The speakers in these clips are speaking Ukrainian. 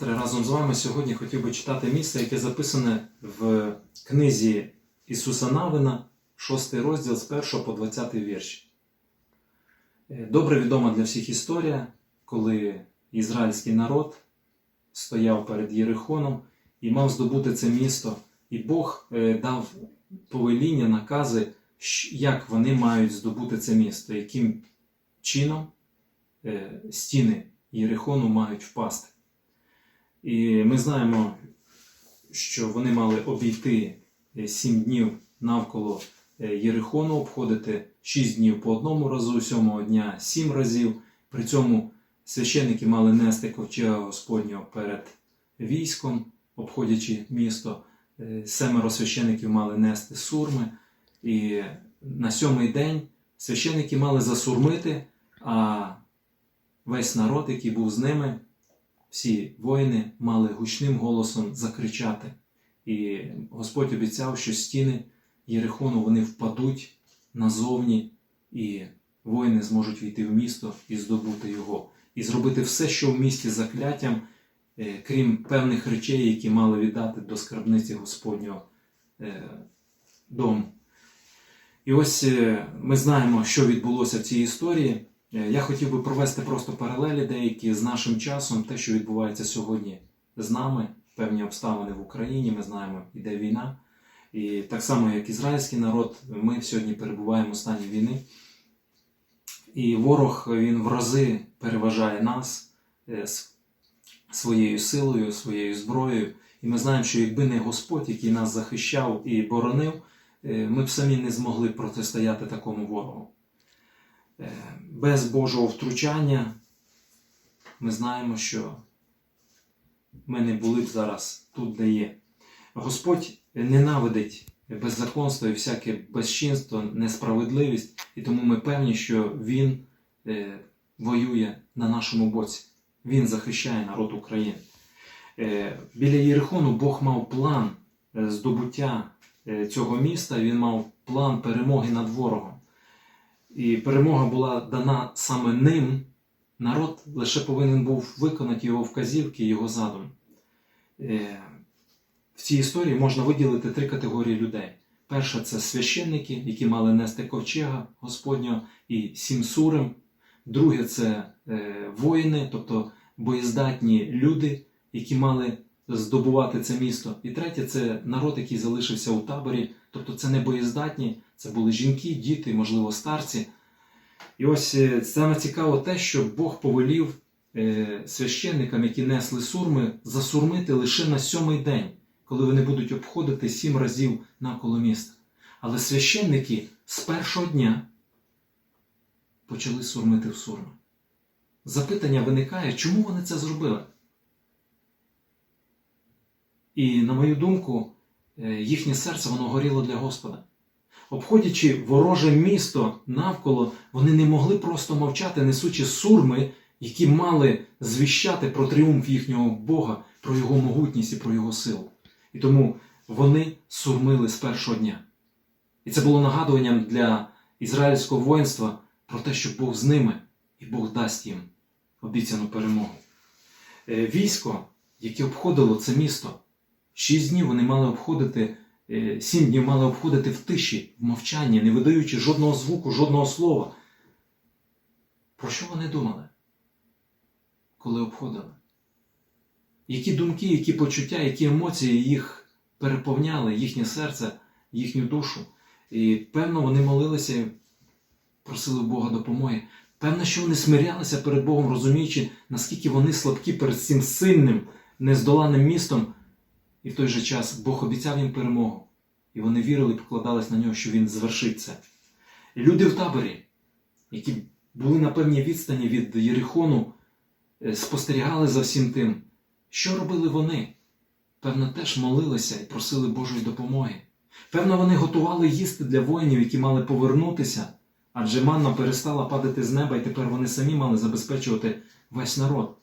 сестри. Разом з вами сьогодні хотів би читати місце, яке записане в книзі Ісуса Навина, 6 розділ з 1 по 20 вірш. Е, Добре відома для всіх історія, коли ізраїльський народ стояв перед Єрихоном і мав здобути це місто, і Бог е, дав повеління, накази, як вони мають здобути це місто, яким чином е, стіни Єрихону мають впасти. І ми знаємо, що вони мали обійти е, сім днів навколо е, Єрихону, обходити шість днів по одному разу, сьомого дня сім разів. При цьому священники мали нести ковчега Господнього перед військом, обходячи місто. Е, Семеро священиків мали нести сурми. І на сьомий день священики мали засурмити, а весь народ, який був з ними, всі воїни мали гучним голосом закричати. І Господь обіцяв, що стіни Єрихону вони впадуть назовні, і воїни зможуть війти в місто і здобути його, і зробити все, що в місті закляттям, е, крім певних речей, які мали віддати до скарбниці Господнього е, дому. І ось е, ми знаємо, що відбулося в цій історії. Е, Я хотів би провести просто паралелі деякі з нашим часом, те, що відбувається сьогодні з нами, певні обставини в Україні. Ми знаємо, іде війна. І так само, як ізраїльський народ, ми сьогодні перебуваємо в стані війни. І ворог він в рази переважає нас е, своєю силою, своєю зброєю. І ми знаємо, що якби не Господь, який нас захищав і боронив, е, ми б самі не змогли протистояти такому ворогу. Без Божого втручання ми знаємо, що ми не були б зараз тут, де є. Господь ненавидить беззаконство і всяке безчинство, несправедливість, і тому ми певні, що Він е, воює на нашому боці. Він захищає народ України. Е, біля Єрихону Бог мав план е, здобуття цього міста, він мав план перемоги над ворогом. І перемога була дана саме ним. Народ лише повинен був виконати його вказівки, його задум. Е, цій історії можна виділити три категорії людей. Перша це священники, які мали нести ковчега Господнього і сім сурим. Друге це е, воїни, тобто боєздатні люди, які мали здобувати це місто. І третє це народ, який залишився у таборі, тобто це не боєздатні, це були жінки, діти, можливо, старці. І ось е, саме цікаво те, що Бог повелів е, священникам, які несли сурми, засурмити лише на сьомий день, коли вони будуть обходити сім разів навколо міста. Але священники з першого дня почали сурмити в сурми. Запитання виникає, чому вони це зробили? І, на мою думку, е, їхнє серце воно горіло для Господа. Обходячи вороже місто навколо, вони не могли просто мовчати, несучи сурми, які мали звіщати про тріумф їхнього Бога, про його могутність і про його силу. І тому вони сурмили з першого дня. І це було нагадуванням для ізраїльського воїнства про те, що Бог з ними і Бог дасть їм обіцяну перемогу. Е, Військо, яке обходило це місто, шість днів вони мали обходити, е, сім днів мали обходити в тиші, в мовчанні, не видаючи жодного звуку, жодного слова. Про що вони думали, коли обходили? Які думки, які почуття, які емоції їх переповняли, їхнє серце, їхню душу. І певно, вони молилися просили Бога допомоги. Певно, що вони смирялися перед Богом, розуміючи, наскільки вони слабкі перед цим сильним, нездоланим містом. І в той же час Бог обіцяв їм перемогу. І вони вірили і покладались на нього, що він звершить це. І люди в таборі, які були на певній відстані від Єрихону, е, спостерігали за всім тим. Що робили вони? Певно, теж молилися і просили Божої допомоги. Певно, вони готували їсти для воїнів, які мали повернутися, адже манна перестала падати з неба, і тепер вони самі мали забезпечувати весь народ.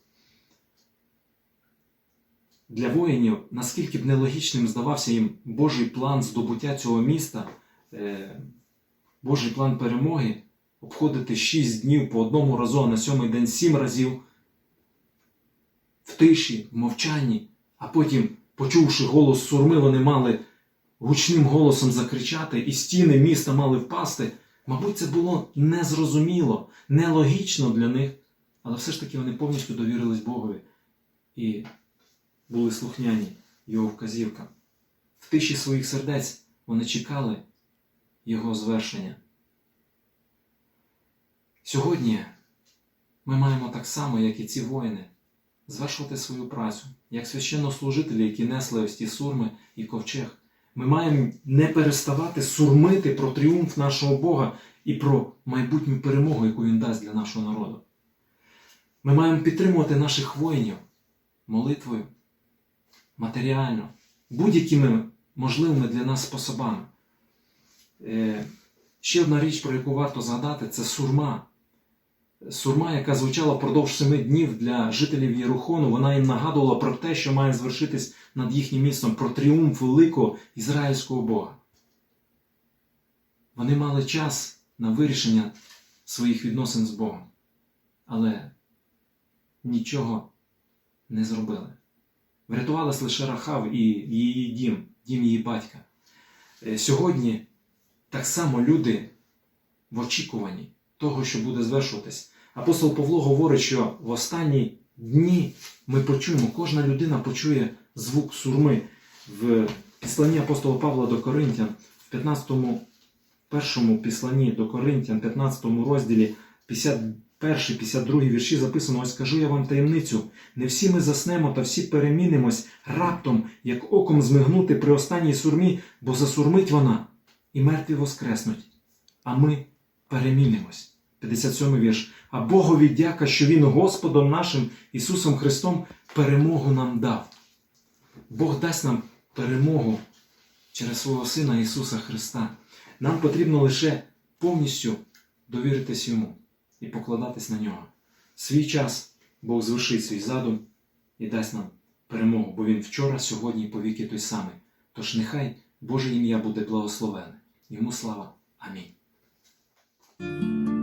Для воїнів, наскільки б нелогічним здавався їм Божий план здобуття цього міста, е, Божий план перемоги, обходити шість днів по одному разу, а на сьомий день сім разів в тиші, в мовчанні, а потім, почувши голос сурми, вони мали гучним голосом закричати, і стіни міста мали впасти. Мабуть, це було незрозуміло, нелогічно для них, але все ж таки вони повністю довірились Богові і були слухняні його вказівкам. В тиші своїх сердець вони чекали його звершення. Сьогодні ми маємо так само, як і ці воїни, звершувати свою працю, як священнослужителі, які несли ось ті сурми і ковчег. Ми маємо не переставати сурмити про тріумф нашого Бога і про майбутню перемогу, яку Він дасть для нашого народу. Ми маємо підтримувати наших воїнів молитвою, матеріально, будь-якими можливими для нас способами. Е, Ще одна річ, про яку варто згадати, це сурма. Сурма, яка звучала впродовж семи днів для жителів Єрухону, вона їм нагадувала про те, що має звершитись над їхнім містом, про тріумф великого ізраїльського Бога. Вони мали час на вирішення своїх відносин з Богом, але нічого не зробили. Врятувалась лише Рахав і її дім, дім її батька. Е, Сьогодні так само люди в очікуванні того, що буде звершуватись. Апостол Павло говорить, що в останні дні ми почуємо, кожна людина почує звук сурми в післанні апостола Павла до Коринтян, в 15 першому післанні до Коринтян, 15 розділі, 51-52 вірші записано: Ось кажу я вам таємницю. Не всі ми заснемо, та всі перемінимось раптом, як оком змигнути при останній сурмі, бо засурмить вона, і мертві воскреснуть. А ми перемінимось. 57 вірш. А Богові дяка, що Він Господом нашим Ісусом Христом перемогу нам дав. Бог дасть нам перемогу через свого Сина Ісуса Христа. Нам потрібно лише повністю довіритись Йому і покладатись на нього. Свій час Бог звершить свій задум і дасть нам перемогу, бо Він вчора, сьогодні і повіки той самий. Тож нехай Боже ім'я буде благословене. Йому слава. Амінь.